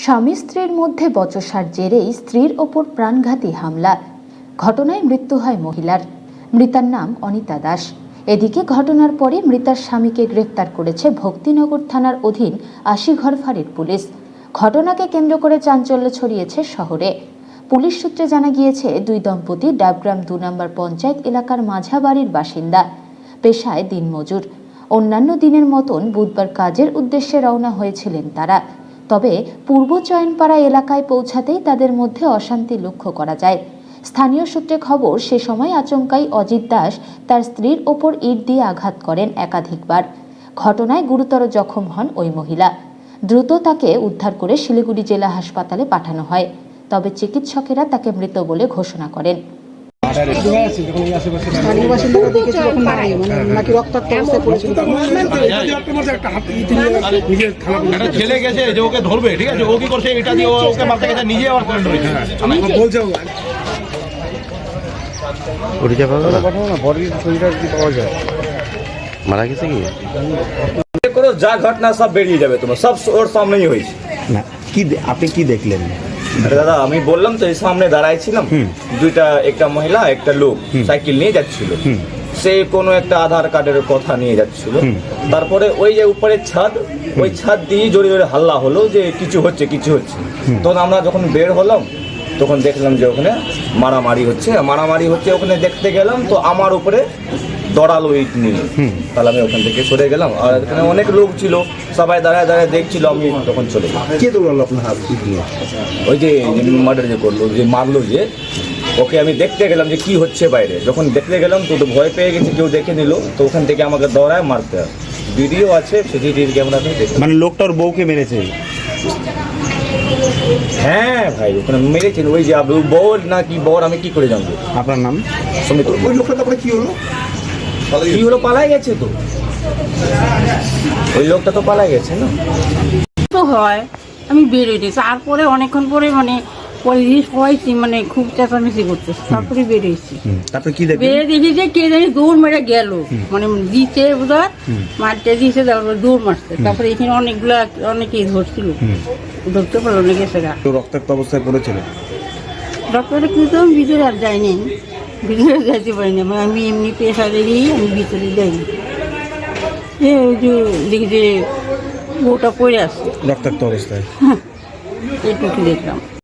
স্বামী স্ত্রীর মধ্যে বচসার জেরেই স্ত্রীর ওপর প্রাণঘাতী হামলা। ঘটনায় মৃত্যু হয় মহিলার। মৃতার নাম অনিতা দাস। এদিকে ঘটনার পরে মৃতার স্বামীকে গ্রেফতার করেছে ভক্তিনগর থানার অধীন আশিঘর ফাঁড়ির পুলিশ। ঘটনাকে কেন্দ্র করে চাঞ্চল্য ছড়িয়েছে শহরে। পুলিশ সূত্রে জানা গিয়েছে, দুই দম্পতি ডাবগ্রাম দু নম্বর পঞ্চায়েত এলাকার মাঝাবাড়ির বাসিন্দা। পেশায় দিনমজুর। অন্যান্য দিনের মতন বুধবার কাজের উদ্দেশ্যে রওনা হয়েছিলেন তারা। তবে পূর্ব চয়নপাড়া এলাকায় পৌঁছাতেই তাদের মধ্যে অশান্তি লক্ষ্য করা যায়। স্থানীয় সূত্রে খবর, সে সময় আচমকাই অজিত দাস তার স্ত্রীর ওপর ইট দিয়ে আঘাত করেন একাধিকবার। ঘটনায় গুরুতর জখম হন ওই মহিলা। দ্রুত তাকে উদ্ধার করে শিলিগুড়ি জেলা হাসপাতালে পাঠানো হয়। তবে চিকিৎসকেরা তাকে মৃত বলে ঘোষণা করেন। স্থানীয় বাসিন্দারা দেখেছে যখন মারা মানে নাকি রক্তাক্ত অবস্থায় পড়েছিল ছেলে গেছে যে ওকে ধরবে ঠিক আছে ও কি? করছে এটা দিয়ে ওকে মারতে গেছে নিজে আবার কারেন্ট রয়েছে পরিচয় পাওয়া গেল বডির শরীরটা কি পাওয়া যায় মারা গেছে কি করো যা ঘটনা সব বেরিয়ে যাবে তোমার। সব ওর সামনেই হয়েছে। না কি আপনি কি দেখলেন? আরে দাদা আমি বললাম তো এই সামনে দাঁড়াইছিলাম। দুইটা একটা মহিলা একটা লোক সাইকেল নিয়ে যাচ্ছিল। সে কোনো একটা আধার কার্ডের কথা নিয়ে যাচ্ছিল। তারপরে ওই যে উপরে ছাদ ওই ছাদ দিয়ে জোরে জোরে হাল্লা হলো যে কিছু হচ্ছে কিছু হচ্ছে। তখন আমরা যখন বের হলাম তখন দেখলাম যে ওখানে মারামারি হচ্ছে। মারামারি হচ্ছে ওখানে দেখতে গেলাম তো আমার উপরে দড়ালো ইট নিয়ে। তাহলে আমি ওখান থেকে সরে গেলাম। আর এখানে অনেক লোক ছিল সবাই দাঁড়ায় দাঁড়ায় দেখছিল আমি তখন চলে গেলাম। কে দৌড়ালো আপনার হাত ওই যে মার্ডার যে করল যে মারলো যে ওকে আমি দেখতে গেলাম যে কি হচ্ছে বাইরে। যখন দেখতে গেলাম তো তো ভয় পেয়ে গেছে কেউ দেখে নিল। তো ওখান থেকে আমাকে দৌড়ায় মারতে হয়। ভিডিও আছে সিসিটিভি ক্যামেরাতে দেখে মানে লোকটা ওর বউকে মেরেছে? হ্যাঁ ভাই ওখানে মেরেছেন ওই যে বর না কি বর আমি কি করে জানব? আপনার নাম? সমিত। ওই লোকটা তারপরে কি হলো? কি হলো পালাই গেছে তো? ওই লোকটা তো পালাই গেছে না? তো হয় আমি বেরোইছি তারপরে অনেকক্ষণ পরে মানে পরে জিনিস হয়েছি মানে খুব চেঁচামেচি করতে তারপরে বেরোইছি হুম, তারপরে কি বেরিয়ে দেখি যে কে জানি দৌড় মেরে গেল। মানে দিচ্ছে বোধহয় মারতে দিয়েছে তারপরে দৌড় মারছে। তারপরে এখানে অনেকগুলা অনেকেই ধরছিল। ধরতে পারল গা। তো রক্তাক্ত অবস্থায় পড়েছিল? ডক্টরে কিন্তু আমি ভিতরে আর যাইনি। ভিতরে যাইতে পারিনি মানে আমি এমনি পেশা দেখেই আমি ভিতরে যাই ওই যে দেখি যে ওটা পড়ে আছে রক্তাক্ত অবস্থায় এটুকু দেখলাম